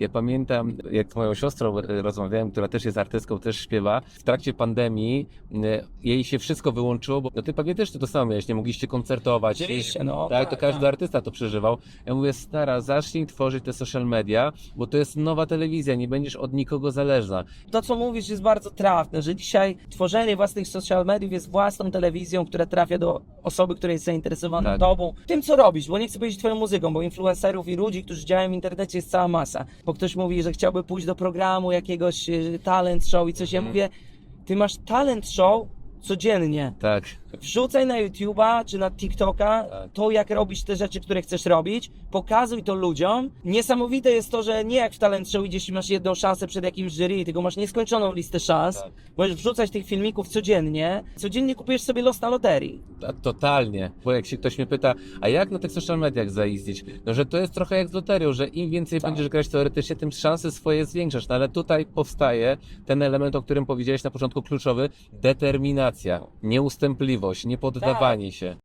Ja pamiętam, jak z moją siostrą e, rozmawiałem, która też jest artystką, też śpiewa. W trakcie pandemii e, jej się wszystko wyłączyło, bo no ty pewnie też to samo miałeś, nie mogliście koncertować. Oczywiście, no, Tak, to tak, każdy tak. artysta to przeżywał. Ja mówię, stara, zacznij tworzyć te social media, bo to jest nowa telewizja, nie będziesz od nikogo zależna. To, co mówisz, jest bardzo trafne, że dzisiaj tworzenie własnych social mediów jest własną telewizją, która trafia do osoby, która jest zainteresowana Tak. tobą, tym, co robisz, bo nie chcę powiedzieć twoją muzyką, bo influencerów i ludzi, którzy działają w internecie jest cała masa. Bo ktoś mówi, że chciałby pójść do programu jakiegoś e, talent show i coś. Ja Mhm. mówię, ty masz talent show codziennie. Tak. Wrzucaj na YouTube'a czy na TikToka Tak. to, jak robisz te rzeczy, które chcesz robić. Pokazuj to ludziom. Niesamowite jest to, że nie jak w talent show idziesz i masz jedną szansę przed jakimś jury, tylko masz nieskończoną listę szans. Tak. Możesz wrzucać tych filmików codziennie. Codziennie kupujesz sobie los na loterii. A, Totalnie. Bo jak się ktoś mnie pyta, a jak na tych social mediach zaistnieć? No, że to jest trochę jak z loterią, że im więcej Tak. będziesz grać teoretycznie, tym szanse swoje zwiększasz. No ale tutaj powstaje ten element, o którym powiedziałeś na początku kluczowy, determinacja, nieustępliwość, niepoddawanie się.